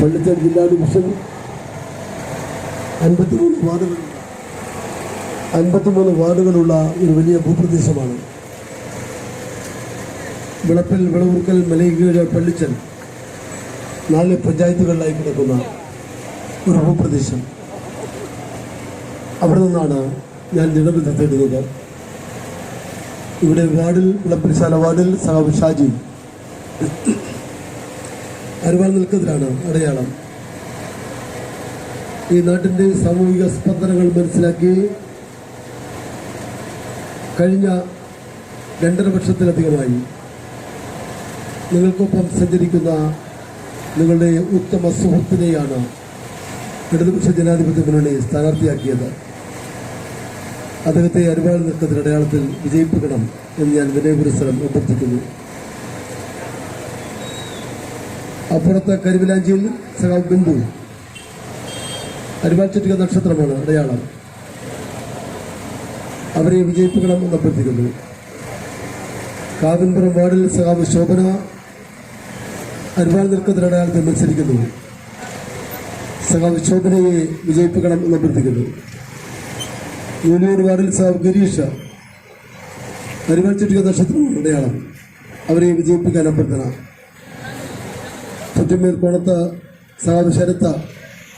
പള്ളിച്ചൽ ജില്ലാ ഡിവിഷൻ അൻപത്തിമൂന്ന് വാർഡുകൾ. അൻപത്തിമൂന്ന് വാർഡുകളുള്ള ഒരു വലിയ ഭൂപ്രദേശമാണ്. വിളപ്പിൽ വിളവുക്കൽ മലയകീഴ് പള്ളിച്ചൽ നാല് പഞ്ചായത്തുകളിലായി കിടക്കുന്ന ഒരു ഭൂപ്രദേശം. അവിടെ നിന്നാണ് ഞാൻ ജനബന്ധം തേടുന്നത്. ഇവിടെ വാർഡിൽ വിളപ്പിൽശാല വാർഡിൽ സഹാബ് ഷാജി. അരുവാൾ നിൽക്കുന്നതിലാണ് അടയാളം. ഈ നാട്ടിന്റെ സാമൂഹിക സ്പന്ദനങ്ങൾ മനസ്സിലാക്കി കഴിഞ്ഞ രണ്ടര വർഷത്തിലധികമായി നിങ്ങൾക്കൊപ്പം സഞ്ചരിക്കുന്ന നിങ്ങളുടെ ഉത്തമ സുഹൃത്തിനെയാണ് ഇടതുപക്ഷ ജനാധിപത്യ മുന്നണി സ്ഥാനാർത്ഥിയാക്കിയത്. അദ്ദേഹത്തെ അരുവാൾ നിൽക്കുന്നതിന് അടയാളത്തിൽ വിജയിപ്പിക്കണം എന്ന് ഞാൻ വിനയപുരസ്സരം അഭ്യർത്ഥിക്കുന്നു അപ്പുറത്തെ കരുവിലാഞ്ചിയിൽ സഖാവ് ബിന്ദു. അരുമാറ്റിക നക്ഷത്രമാണ് അടയാളം. അവരെ വിജയിപ്പിക്കണം എന്ന് അഭ്യർത്ഥിക്കുന്നു കാവിൻപുറം വാർഡിൽ സഖാവ് ശോഭന അരുമാൻ നിൽക്കുന്ന അടയാളത്തിൽ മത്സരിക്കുന്നു. സഖാവ് ശോഭനയെ വിജയിപ്പിക്കണം എന്ന് അഭ്യർത്ഥിക്കുന്നു യൂണിയൻ വാർഡിൽ സഖാവ് ഗിരീഷ് ചുറ്റിക നക്ഷത്രമാണ് അടയാളം. അവരെ വിജയിപ്പിക്കാൻ അഭ്യർത്ഥന. కొత్తిమీర కొడత సగం చరిత్ర